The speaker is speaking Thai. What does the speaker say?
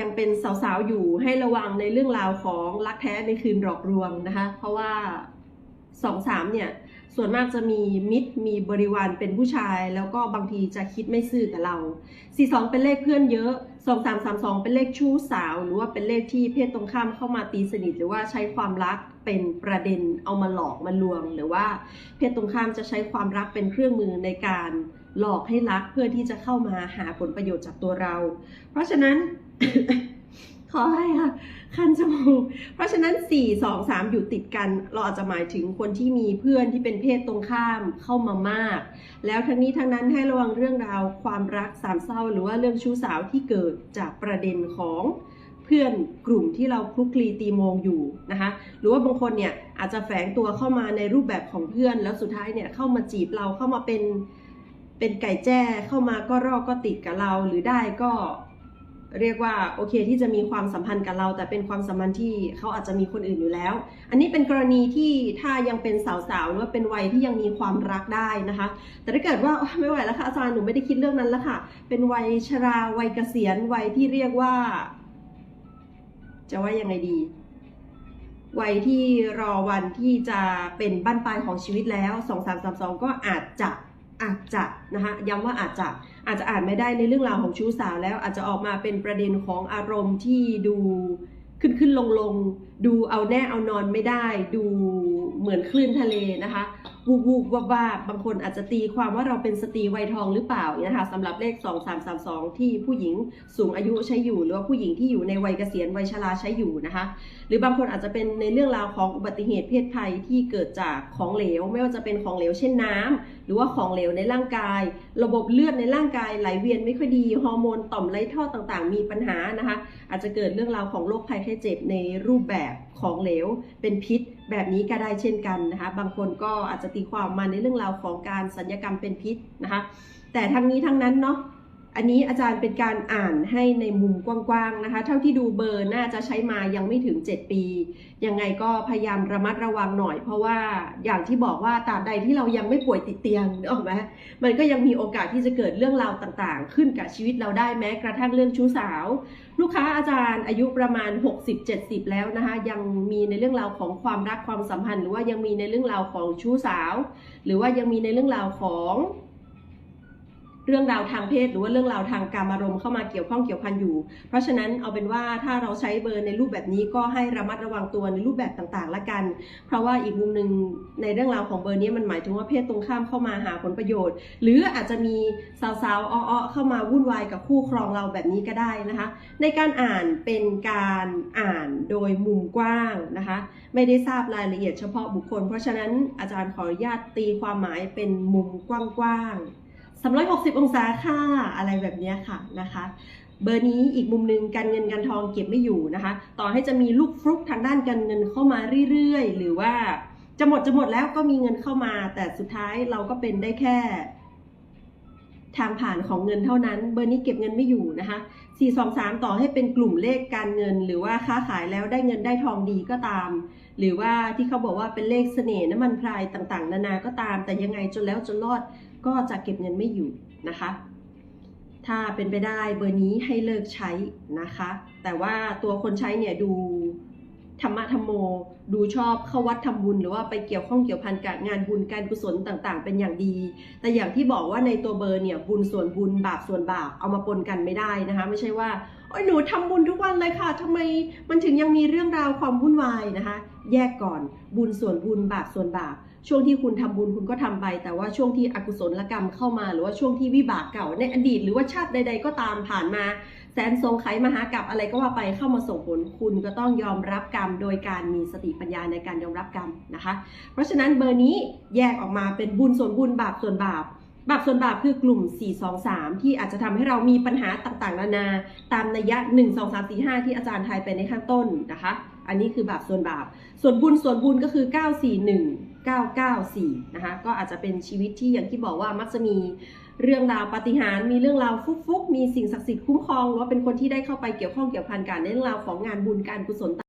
ยังเป็นสาวๆอยู่ให้ระวังในเรื่องราวของรักแท้ในคืนหลอกลวงนะคะ เพราะว่าสองสามเนี่ยส่วนมากจะมีมิตรมีบริวารเป็นผู้ชาย แล้วก็บางทีจะคิดไม่ซื่อกับเรา42เป็นเลขเพื่อนเยอะ2332เป็นเลขชู้สาว หรือว่าเป็นเลขที่เพศตรงข้ามเข้ามาตีสนิท หรือว่าใช้ความรักเป็นประเด็นเอามาหลอกมาลวง หรือว่าเพศตรงข้ามจะใช้ความรักเป็นเครื่องมือในการ หลอกให้รักเพื่อที่จะเข้ามาหาผลประโยชน์จากตัวเรา เพราะฉะนั้น ขอให้ค่ะคันจมูกเพราะฉะนั้น 4 2 3 อยู่ติดกัน เราอาจจะหมายถึงคนที่มีเพื่อนที่เป็นเพศตรงข้ามเข้ามามาก แล้วทั้งนี้ทั้งนั้นให้ระวังเรื่องราวความรักสามเศร้า หรือว่าเรื่องชู้สาวที่เกิดจากประเด็นของเพื่อนกลุ่มที่เราคลุกคลีตีโมงอยู่นะคะหรือว่าบางคนเนี่ยอาจจะแฝงตัวเข้ามาในรูปแบบของเพื่อน แล้วสุดท้ายเนี่ยเข้ามาจีบเราเข้ามาเป็น เป็นไก่แจ้เข้ามาก็รอกก็ติดกับเราหรือได้ก็เรียกว่าโอเคที่จะมีความสัมพันธ์กับเรา แต่เป็นความสัมพันธ์ที่เขาอาจจะมีคนอื่นอยู่แล้ว อันนี้เป็นกรณีที่ถ้ายังเป็นสาวๆหรือว่าเป็นวัยที่ยังมีความรักได้นะคะ แต่ถ้าเกิดว่าไม่ไหวแล้วค่ะอาจารย์หนูไม่ได้คิดเรื่องนั้นแล้วค่ะ เป็นวัยชราวัยเกษียณวัยที่เรียกว่า จะว่ายังไงดี วัยที่รอวันที่จะเป็นบั้นปลายของชีวิตแล้ว 2 3 3 2 ก็อาจจะ อาจจะนะคะย้ำว่าอาจจะอาจจะอ่านไม่ได้ในเรื่องราวของชู้สาวแล้วอาจจะออกมาเป็นประเด็นของอารมณ์ที่ดูขึ้นขึ้นลงลงดูเอาแน่เอานอนไม่ได้ ดู เหมือนคลื่นทะเลนะคะวูบวูบวาบวาบบางคนอาจจะตีความว่าเราเป็นสตรีวัยทองหรือเปล่าเนี่ยนะคะสำหรับเลข 2 3 3 2 ที่ผู้หญิงสูงอายุใช้อยู่ หรือว่าผู้หญิงที่อยู่ในวัยเกษียณวัยชราใช้อยู่นะคะ หรือบางคนอาจจะเป็นในเรื่องราวของอุบัติเหตุเพศภัยที่เกิดจากของเหลว ไม่ว่าจะเป็นของเหลวเช่นน้ำหรือว่าของเหลวในร่างกาย ระบบเลือดในร่างกายไหลเวียนไม่ค่อยดีฮอร์โมนต่อมไรท่อต่างๆ มีปัญหานะคะ อาจจะเกิดเรื่องราวของโรคภัยไข้เจ็บในรูปแบบของเหลวเป็นพิษแบบนี้ก็ได้เช่นกันนะคะ บางคนก็อาจจะตีความมาในเรื่องราวของการสัญญกรรมเป็นพิษนะคะ แต่ทั้งนี้ทั้งนั้นเนาะ อันนี้อาจารย์เป็นการอ่านให้ในมุมกว้างๆนะคะ เท่าที่ดูเบอร์น่าจะใช้มายังไม่ถึง 7 ปี ยังไงก็พยายามระมัดระวังหน่อย เพราะว่าอย่างที่บอกว่าตราบใดที่เรายังไม่ป่วยติดเตียงนึกออกไหมมันก็ยังมีโอกาสที่จะเกิดเรื่องราวต่างๆ ขึ้นกับชีวิตเราได้แม้กระทั่งเรื่องชู้สาว ลูกค้าอาจารย์อายุประมาณ 60-70 แล้วนะคะยังมีในเรื่องราวของความรักความสัมพันธ์ หรือว่ายังมีในเรื่องราวของชู้สาว หรือว่ายังมีในเรื่องราวของ เรื่องราวทางเพศ หรือว่าเรื่องราวทางการอารมณ์เข้ามาเกี่ยวข้องเกี่ยวพันอยู่ เพราะฉะนั้นเอาเป็นว่าถ้าเราใช้เบอร์ในรูปแบบนี้ก็ให้ระมัดระวังตัวในรูปแบบต่างๆละกัน เพราะว่าอีกมุมหนึ่งในเรื่องราวของเบอร์นี้มันหมายถึงว่าเพศตรงข้ามเข้ามาหาผลประโยชน์ หรืออาจจะมีสาวๆอ้อๆเข้ามาวุ่นวายกับคู่ครองเราแบบนี้ก็ได้นะคะ ในการอ่านเป็นการอ่านโดยมุมกว้างนะคะ ไม่ได้ทราบรายละเอียดเฉพาะบุคคล เพราะฉะนั้นอาจารย์ขออนุญาตตีความหมายเป็นมุมกว้างๆ 360 องศาค่ะ อะไรแบบนี้ค่ะนะคะ เบอร์นี้อีกมุมหนึ่งการเงินการทองเก็บไม่อยู่นะคะ ต่อให้จะมีลูกฟลุกทางด้านการเงินเข้ามาเรื่อยๆ หรือว่าจะหมดจะหมดแล้วก็มีเงินเข้ามา แต่สุดท้ายเราก็เป็นได้แค่ ทางผ่านของเงินเท่านั้น เบอร์นี้เก็บเงินไม่อยู่นะคะ 423 ต่อให้เป็นกลุ่มเลขการเงิน หรือว่าค้าขายแล้วได้เงินได้ทองดีก็ตาม หรือว่าที่เขาบอกว่าเป็นเลขเสน่ห์น้ำมันพรายต่างๆ นานาก็ตาม แต่ยังไงจนแล้วจนรอด ก็จะเก็บเงินไม่อยู่นะคะ ถ้าเป็นไปได้เบอร์นี้ให้เลิกใช้นะคะ แต่ว่าตัวคนใช้เนี่ยดูธรรมะธรรมโมดูชอบเข้าวัดทำบุญ หรือว่าไปเกี่ยวข้องเกี่ยวพันกับงานบุญการกุศลต่างๆ เป็นอย่างดี แต่อย่างที่บอกว่าในตัวเบอร์เนี่ยบุญส่วนบุญบาปส่วนบาปเอามาปนกันไม่ได้นะคะ ไม่ใช่ว่าโอ้ยหนูทำบุญทุกวันเลยค่ะทำไมมันถึงยังมีเรื่องราวความวุ่นวายนะคะ แยกก่อนบุญส่วนบุญบาปส่วนบาป ช่วงที่คุณทำบุญคุณก็ทำไป แต่ว่าช่วงที่อกุศลกรรมเข้ามา หรือว่าช่วงที่วิบากเก่า ในอดีต หรือว่าชาติใด ๆ ก็ตามผ่านมา แสนทรงไขมหากรรมอะไรก็ว่าไปเข้ามาส่งผลคุณก็ต้องยอมรับกรรม โดยการมีสติปัญญาในการยอมรับกรรมนะคะ เพราะฉะนั้นเบอร์นี้แยกออกมาเป็นบุญส่วนบุญบาปส่วนบาปบาปส่วนบาปคือกลุ่ม 4 2 3 ที่อาจจะทำให้เรามีปัญหาต่างๆ นานา ตามนัยยะ 1 2 3 4 5 ที่อาจารย์ทายไปในข้างต้นนะคะ อันนี้คือบาปส่วนบาป ส่วนบุญส่วนบุญก็คือ 941 994 นะคะ ก็อาจจะเป็นชีวิตที่อย่างที่บอกว่ามักจะมีเรื่องราวปาฏิหาริย์มีเรื่องราวฟุกๆมีสิ่งศักดิ์สิทธิ์คุ้มครองหรือว่าเป็นคนที่ได้เข้าไปเกี่ยวข้องเกี่ยวพันกันในเรื่องราวของงานบุญการกุศล